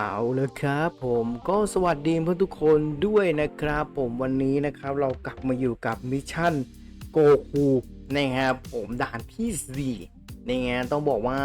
เอาเลยครับผมก็สวัสดีเพื่อนทุกคนด้วยนะครับ ผมวันนี้นะครับเรากลับมาอยู่กับมิชชั่นโกคูนะครับผมด่านที่4ในงานต้องบอกว่า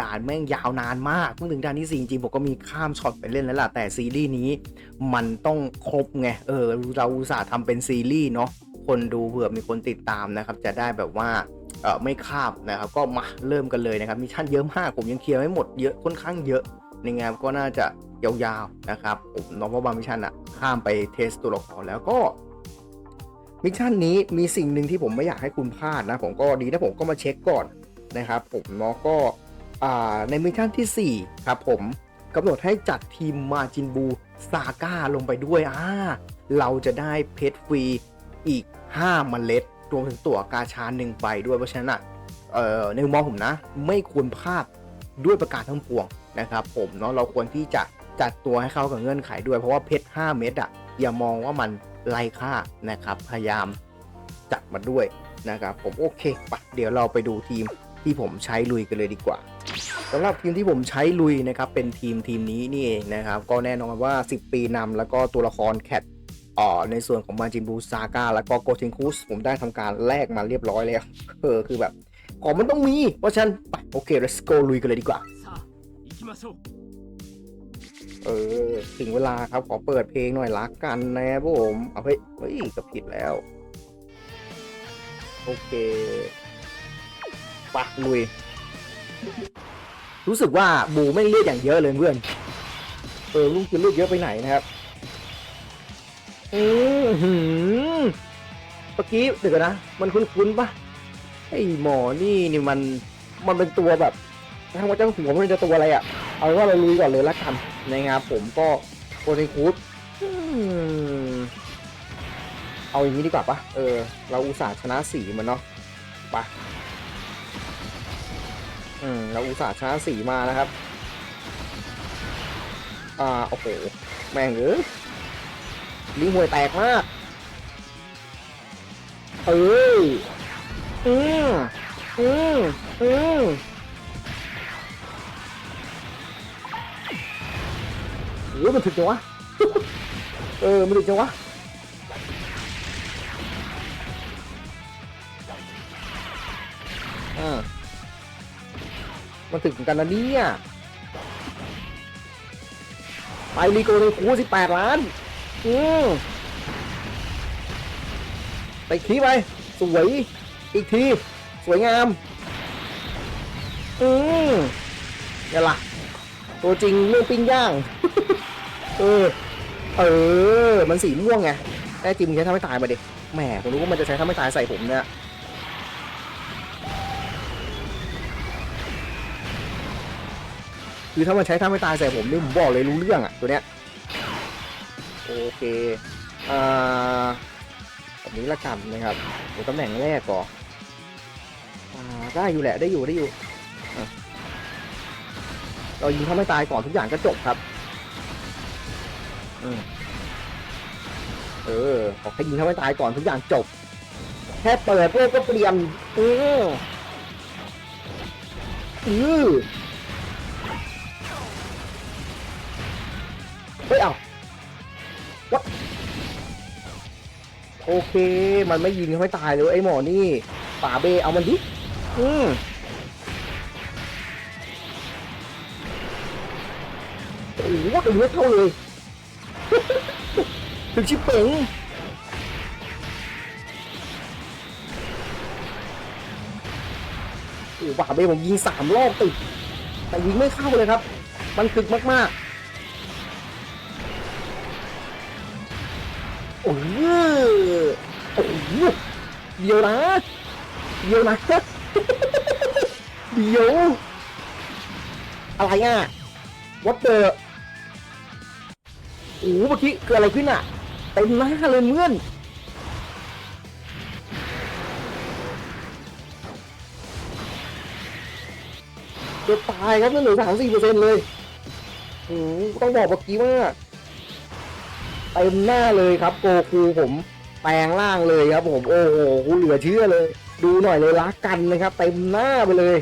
ด่านแม่งยาวนานมากเพิ่งถึงด่านที่ 4 จริงๆผมก็มีข้ามช็อตไปเล่นแล้วล่ะแต่ซีรีส์นี้มันต้องครบไงเออเราอุตส่าห์ทำเป็นซีรีส์เนาะคนดูเผื่อมีคนติดตามนะครับ จะได้แบบว่าเออไม่ข้ามนะครับ ก็มาเริ่มกันเลยนะครับมิชชั่นเยอะมากผมยังเคลียร์ไม่หมดเยอะค่อนข้างเยอะ ในงานก็น่าจะยาวๆนะครับผมน้องพ่อบางมิชชั่นอะข้ามไปเทสตัวละครแล้วก็มิชชั่นนี้มีสิ่งหนึ่งที่ผมไม่อยากให้คุณพลาดนะ ผมก็ดีนะผมก็มาเช็คก่อนนะครับผมเนาะก็อ่าในมิชชั่นที่ 4 ครับผมกำหนดให้จัดทีมมาจินบูซาก้าลงไปด้วยอ่าเราจะได้เพชรฟรีอีก 5 เมล็ด รวมถึงตั๋วกาชาหนึ่งใบด้วยเพราะฉะนั้นอะเอ่อในมุมมองผมนะ ไม่ควรพลาดด้วยประกาศทั้งปวง นะครับผมเนาะเราควรที่จะจัดตัวให้เข้ากับเงื่อนไขด้วยเพราะว่าเพชร 5 เม็ดอะอย่ามองว่ามันไร้ค่านะครับ พยายามจัดมาด้วยนะครับผมโอเคปะเดี๋ยวเราไปดูทีมที่ผมใช้ลุยกันเลยดีกว่าสำหรับทีมที่ผมใช้ลุยนะครับเป็นทีมทีมนี้นี่เองนะครับ ก็แน่นอนว่า 10 ปีนำแล้วก็ตัวละครแคทอ๋อในส่วนของมาจินบูซาก้าแล้วก็โกจิงคุสผมได้ทำการแลกมาเรียบร้อยแล้วเออคือแบบของมันต้องมี เพราะฉะนั้นไปโอเค let's go ลุยกันเลยดีกว่า เออ ถึงเวลาครับขอเปิดเพลงหน่อยรักกันนะครับผมเอาเฮ้ยเฮ้ยก็ผิดแล้ว โอเคปะลุย รู้สึกว่าบูไม่เลือดอย่างเยอะเลยเพื่อน เออลุงคือเลือดเยอะไปไหนนะครับ อือหือเมื่อกี้เดี๋ยวก่อนนะ มันคุ้นๆปะไอหมอนี่นี่มันมันเป็นตัวแบบ ทางว่าเจ้าหัวมันจะตัวอะไรอะ่ะ เอาว่าเราลุยก่อนเลยละกันนะครับผมก็โปรตีนคูดเอาอย่างนี้ดีกว่าปะเออ เราอุตส่าห์ชนะสีมันเนาะไปะอืม เราอุตส่าห์ชนะสีมานะครับ อ่า โอ้โห แม่งเอ้ยลิงหวยแตกมาก เอ้ย อืมอืมอืม โอ้มันถึกจังวะ เออ มันถึกจังวะ อ่า มันถึกกันนะเนี่ย ไปรีโกเลยคูสิบแปดล้าน อืมไปคีไป สวย อีกที สวยงาม อืมนี่นล่ะ ตัวจริงเรื่องปิ้งย่าง เออ เออ มันสีม่วงไงแน่จริงมึงใช้ทำให้ตายมาดิแหมผมรู้ว่ามันจะใช้ทำให้ตายใส่ผมเนี่ยคือถ้ามันใช้ทำให้ตายใส่ผมนี่ผมบอกเลยรู้เรื่องอะตัวเนี้ยโอเคอ่าแบบนี้ละกันนะครับเดี๋ยวตำแหน่งแรกก่อนอ่าได้อยู่แหละได้อยู่ได้อยู่เรายิงเขาไม่ตายก่อนทุกอย่างก็จบครับ เออ ขอแค่ยิงเขาไม่ตายก่อนทุกอย่างจบ แค่เปิดพื่อก็เปลี่ยนเอออือเฮ้ยเอ้าวัดโอเค มันไม่ยิงเขาไม่ตายเลยไอ้หมอนี่ป่าเบเอามันดิ อืมโอ้โหถึงไม่เท่าเลย ถึงชิปเป๋งโอ้บาเบ้ผมยิงสามรอบติดแต่ยิงไม่เข้าเลยครับ มันคึกมากๆ โอ้โหโอ้โหเดี๋ยวนะเดี๋ยวนะเดี๋ยว อะไรอะ what the โอ้เมื่อกี้เกิดอะไรขึ้นอะ เต็มหน้าเลยเมื่อนจะตายครับเหลือสามสี่เปอร์เซ็นต์เลยโอ้ต้องบอกเมื่อกี้ว่าเต็มหน้าเลยครับโกคูผมแปลงร่างเลยครับผมโอ้โหเหลือเชื่อเลย ดูหน่อยเลยรักกันนะครับเต็มหน้าไปเลย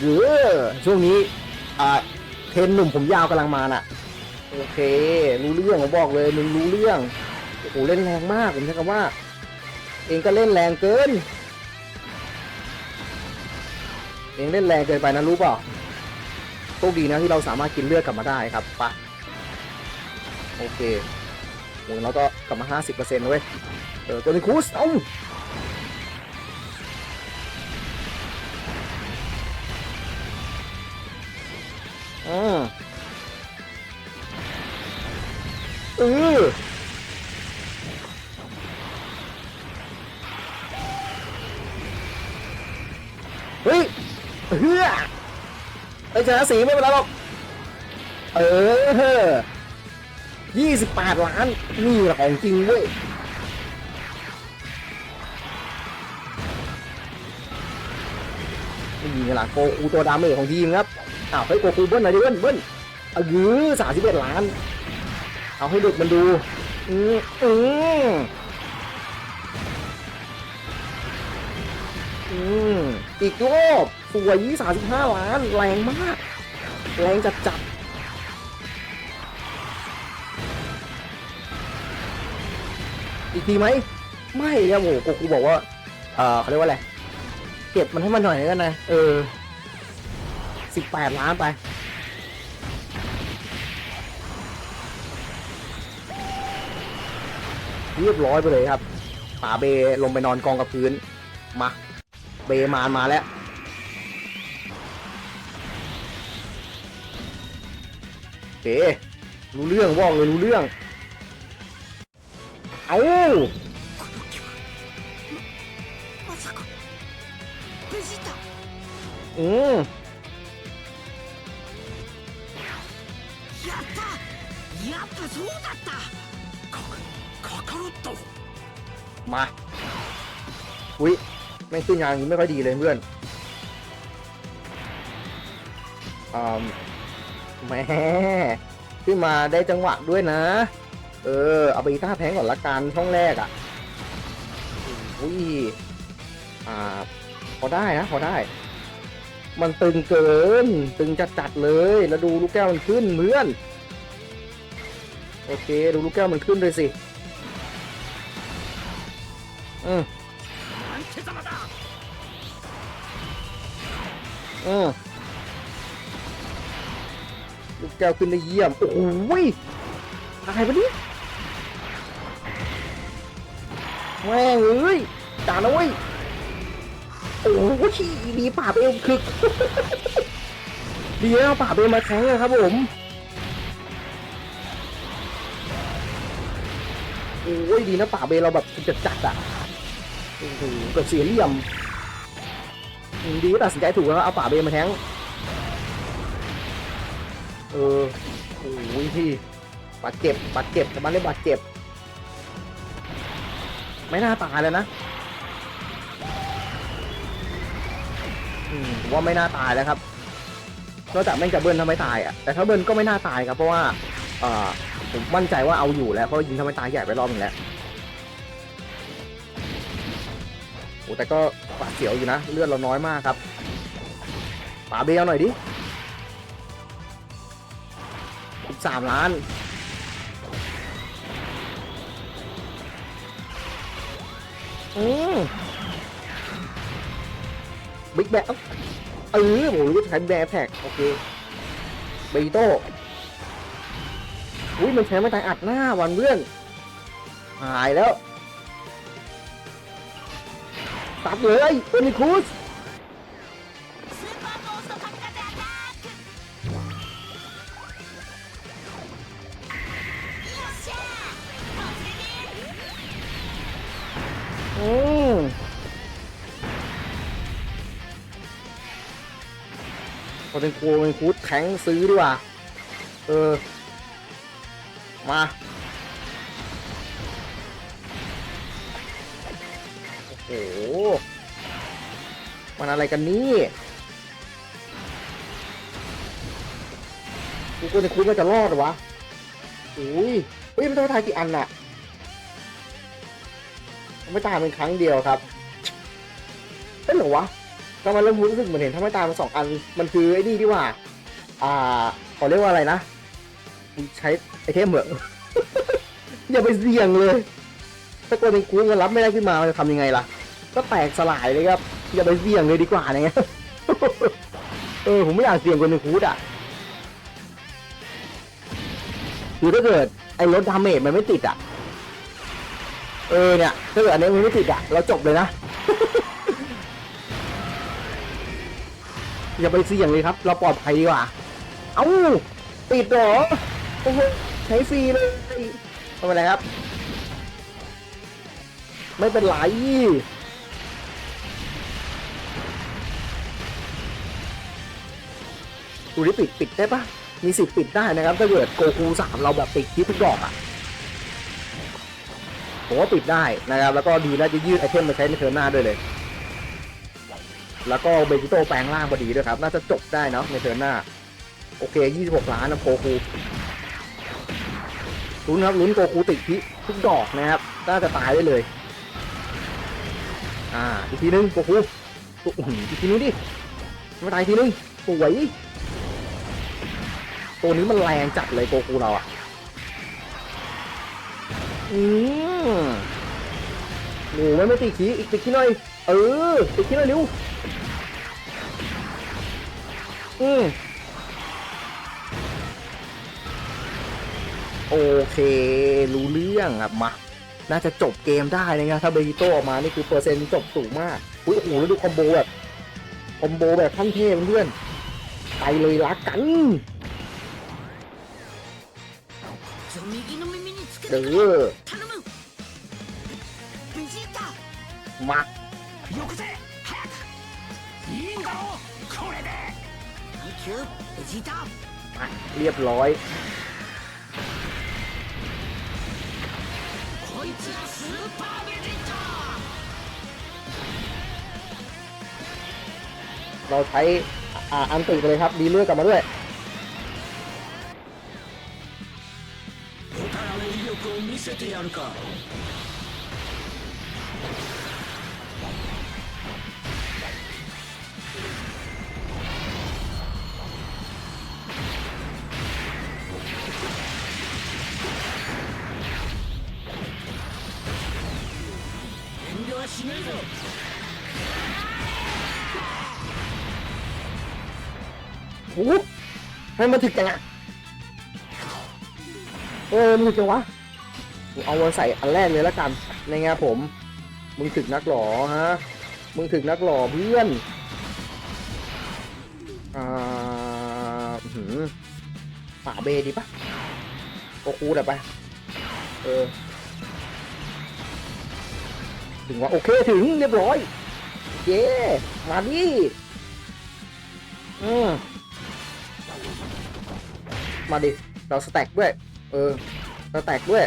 เยอะช่วงนี้อ่าเทรนหนุ่มผมยาวกำลังมาน่ะ โอเค รู้เรื่องผมบอกเลยมึงรู้เรื่องโอ้โหเล่นแรงมากผมใช้คำว่า เองก็เล่นแรงเกิน เองเล่นแรงเกินไปนะรู้เปล่าโชคดีนะที่เราสามารถกินเลือดกลับมาได้ครับไปะโอเคโอ้เราก็กลับมา 50%เว้ยเออตัวนี้คูสเอ้า อืมเออเฮ้ยเฮือไอ้ชนะสีไม่เป็นไรหรอก เออยี่สิบแปดล้าน นี่แหละของจริงเว้ยนี่ไงล่ะโกคูตัวดาเมจของทีมครับ อ้าวเฮ้ยโกคูเบิ้ลหน่อยดิเบิ้ลเบิ้ลเอายื้อสามสิบเอ็ดล้าน เอาให้เด็กมันดู อืมอืมอืมอีกรอบสวยสามสิบห้าล้าน แรงมาก แรงจัดจัดอีกทีไหม ไม่ครับโหโกคูบอกว่า เออเขาเรียกว่าอะไร เก็บมันให้มันหน่อยแล้วกันนะ เออ 18 ล้านไป เรียบร้อยไปเลยครับป่าเบลงไปนอนกองกับพื้น มา เบมานมาแล้วเบรู้เรื่องว่องเลยรู้เรื่อง เอาอืม そうだったカカカロット มาอุ้ยไม่งขึ้นงานอย่างนี้ไม่ค่อยดีเลยเพื่อนอ่าแหม่ขึ้นมาได้จังหวะด้วยนะ เออ เอาไปอีต้าแพงก่อนละกันช่องแรกอะ่ะอุ้ย อ่า พอได้นะ พอได้ มันตึงเกิน ตึงจัดจัดๆเลย แล้วดูลูกแก้วมันขึ้นเพื่อน โอเค ดูลูกแก้วมันขึ้นเลยสิอืเออลูกแก้วขึ้นได้เยี่ยม โอ้ยอะไรวะนี่แม่งเอ้ยจ่าแลเว้ย โอ้โหขี้ดีป่าเบลคึก ดีแล้วป่าเบลมาแข่งนะครับผม โอ้ยดีนะป่าเบเราแบบจัดจัดอะโอ้โหเกือบเสียเหลี่ยมดีก็ตัดสินใจถูกแล้วเอาป่าเบมาแทงเออโอ้ยพี่บาดเจ็บบาดเจ็บแต่มันได้บาดเจ็บ ไม่น่าตายเลยนะอืมผมว่าไม่น่าตายแล้วครับนอกจากแม่งจะเบิ้ลทำไม่ตายอะแต่ถ้าเบิ้ลก็ไม่น่าตายครับเพราะว่าอ่อ ผมมั่นใจว่าเอาอยู่แล้วเพราะยิงทำไมตายใหญ่ไปรอบนึงแล้วโอ้แต่ก็ปาดเสียวอยู่นะ เลือดเราน้อยมากครับป่าเบลหน่อยดิสามล้านอืมบิ๊กแบงเออผมรู้ว่าใช้แบร์แท็กโอเคบีโต้ อุ้ยมันแช้ไม่ตายอัดหน้าวันเพื่อนหายแล้วตัดเลยโอนิคูสพอเป็นโกเป็นคูดแทงซื้อดีกว่า เออ มาโอ้โหมันอะไรกันนี่กูก็จะคูดว่าจะรอดหรอวะโอ้ยเฮ้ยมันต้องทายกี่อันน่ะไม่ตายเป็นครั้งเดียวครับเป็นหรอวะก็มาเริ่มรู้สึกเหมือนเห็นถ้าไม่ตายมาสองอัน มันคือไอ้นี่ดีกว่า อ่าขาเรียกว่าอะไรนะ ใช้ไอเทมเหรออย่าไปเสี่ยงเลย ถ้าคนเป็นกูกันรับไม่ได้ขึ้นมามันจะทำยังไงล่ะ ก็แตกสลายเลยครับ อย่าไปเสี่ยงเลยดีกว่าเนี่ยเออผมไม่อยากเสี่ยงคนเป็นคูดอะคือถ้าเกิดไอ้รถดาเมจมันไม่ติดอะ เออเนี่ยถ้าเกิดอันนี้มันไม่ติดอะเราจบเลยนะอย่าไปเสี่ยงเลยครับ เราปลอดภัยดีกว่า เอ้า ติดเหรอ โอ้โหใช้ฟรีเลยทำอะไรครับ ไม่เป็นไรดูดิปิดปิดได้ปะมีสิทธิ์ปิดได้นะครับถ้าเกิดโกคูสามเราแบบปิดที่ทุกดอกอะผมว่าปิดได้นะครับ แล้วก็ดีแล้วจะยืดไอเทมมาใช้ในเทิร์นหน้าด้วยเลย แล้วก็เบจิโตแปลงร่างพอดีด้วยครับ น่าจะจบได้เนาะในเทิร์นหน้า โอเค 26 ล้านนะโกคู ลุ้นครับลุ้นโกคูติดพิทุกดอกนะครับน่าจะตายได้เลย อ่าอีกทีนึงโกคูตัวอื้อหืออีกทีนึงดิมาตายทีนึงสวยตัวนี้มันแรงจัดเลยโกคูเราอะอืมโอ้ไม่ไม่ติดขี้อีกติดขี้หน่อยเออติดขี้หน่อยเร็วอืม โอเค รู้เรื่องครับมา น่าจะจบเกมได้นะครับถ้าเบริโตออกมานี่คือเปอร์เซ็นต์จบสูงมากอุ้ยโอ้โหแล้วดูคอมโบแบบคอมโบแบบขั้นเทพเพื่อนไปเลยละกันเออมาเรียบร้อย こいつはスーパーベジータ เราใช้อ่าอันติไปเลยครับ ดีเลือดกลับมาด้วย お宝の威力を見せてやるか ให้มันถึกจังอะเออมันถึกจังวะกูเอามาใส่อันแรกเลยแล้วกันในไงผม มึงถึกนักหรอฮะ มึงถึกนักหรอเพื่อนอ่าหือป่าเบดีปะโอคูเดี๋ยวไป เออ ถึงว่าโอเคถึงเรียบร้อย เย้ มาดิอืม มาดิ เราสแต็กด้วย เออ สแต็กด้วย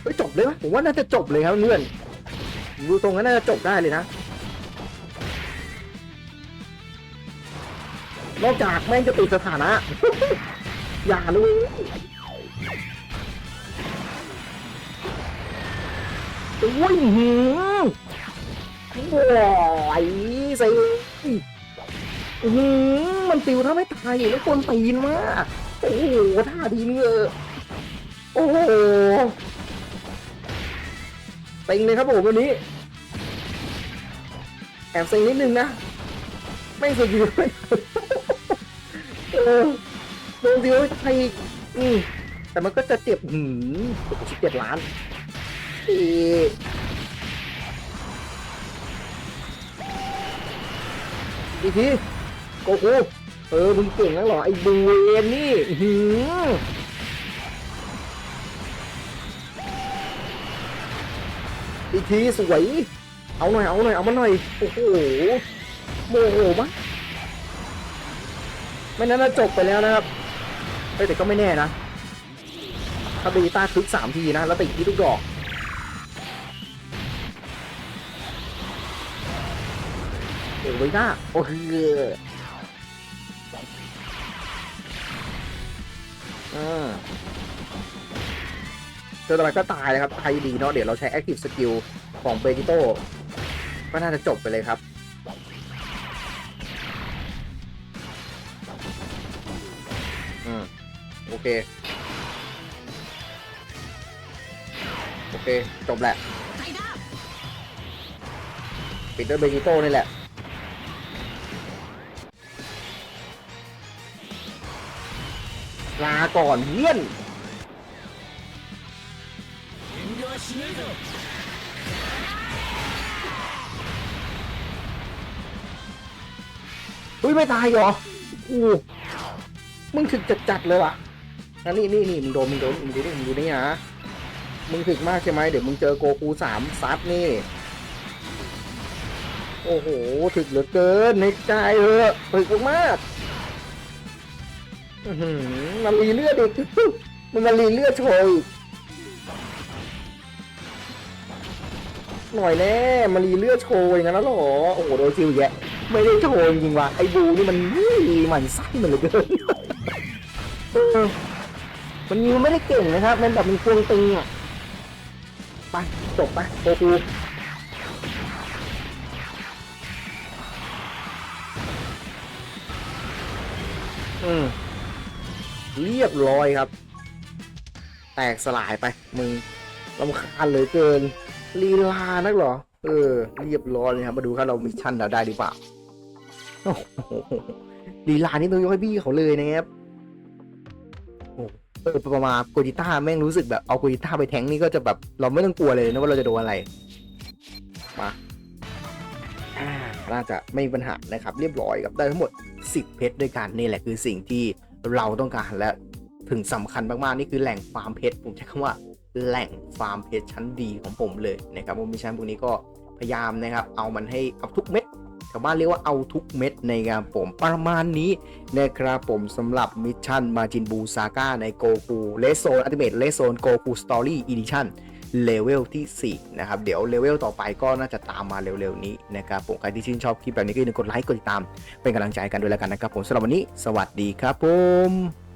เฮ้ยจบเลยวะผมว่าน่าจะจบเลยครับเพื่อนดูตรงนั้นน่าจะจบได้เลยนะ นอกจากแม่งจะติดสถานะ อย่าเลยโอ้ยหืมโอ้ยใส่หือมันติวถ้าไม่ ตายแล้วคนตีนมากโอ้โหท่าดีเงอโอ้โหเต็งเลยครับผมวันนี้แอบเซ็งนิดนึงนะ ไม่สุดอยู่เลยโดนติวไม่ตายอีกอืมแต่มันก็จะเจ็บหืมสิบเจ็ดล้านอีอีกทีโกคู เออ มึงเก่งแล้วหรอ ไอ้บูเวนนี่หืออีกทีสวย เอาหน่อย เอาหน่อย เอามาหน่อย โอ้โห โมโหมะไม่นั้นน่ะจบไปแล้วนะครับแต่ก็ไม่แน่นะถ้าเบต้าคลิกสามทีนะ แล้วติดที่ทุกดอกโอ้หน้าโอ้ย อ่าตัวต่อไปก็ตายนะครับตายดีเนาะเดี๋ยวเราใช้ Active Skill ของเบกิโต้ก็น่าจะจบไปเลยครับอืมโอเค โอเค จบแหละ ปิดด้วยเบกิโต้นี่แหละ ลาก่อนเพื่อนอุ้ยไม่ตายเหรออู้มึงถึกจัดจัเลยวะนั่นนี่นี่นี่มึงโดนมึงโดนมึงดูนี่มึงดูนี่นะมึงถึกมากใช่ไหมเดี๋ยวมึงเจอโกคูสามซัดนี่ โอ้โหถึกเหลือเกินในใจเออถึกมาก อื้อหือมันรีเลือดอีก มันมารีเลือดโชยอีกหน่อยแน่มารีเลือดโชยงั้นแล้วเหรอ โอ้โหโดนคิวแยะไม่ได้โชว์จริงว่ะ ไอ้บูนี่มันนี่มันไส้มันเหลือเกินเออมันยิงมันไม่ได้เก่งนะครับ มันแบบมันควงตึงอะ ไปจบไปโกคูอืม เรียบร้อยครับ แตกสลายไปมึงลำคาญเหลยเกินลีลานักหรอ เออ เรียบร้อยเลยครับ มาดูครับเรามิชชั่นเราได้หรือเปล่าลีลานี่ต้องยกให้พี่เขาเลยนะครับโอ้เออประมาณโกจิต้าแม่งรู้สึกแบบเอาโกจิต้าไปแทงนี่ก็จะแบบ เราไม่ต้องกลัวเลยนะว่าเราจะโดนอะไร มาอ่าน่าจะไม่มีปัญหานะครับ เรียบร้อยครับได้ทั้งหมด 10 เพชรด้วยกันนี่แหละคือสิ่งที่ เราต้องการและถึงสำคัญมากๆ นี่คือแหล่งฟาร์มเพชรผมใช้คำว่าแหล่งฟาร์มเพชรชั้นดีของผมเลยนะครับผมมิชชั่นพวกนี้ก็พยายามนะครับ เอามันให้เอาทุกเม็ดชาวบ้านเรียกว่าเอาทุกเม็ดในงานผมประมาณนี้นะครับผมสำหรับมิชชั่นมาจินบูซาก้าในโกคูเลโซนอัลติเมทเลโซนโกคูสตอรี่อีดิชั่น เลเวลที่ 4 นะครับ เดี๋ยวเลเวลต่อไปก็น่าจะตามมาเร็วๆนี้นะครับผมใครที่ชื่นชอบคลิปแบบนี้ก็อย่าลืมกดไลค์กดติดตาม เป็นกำลังใจกันด้วยแล้วกันนะครับผมสำหรับวันนี้ สวัสดีครับผม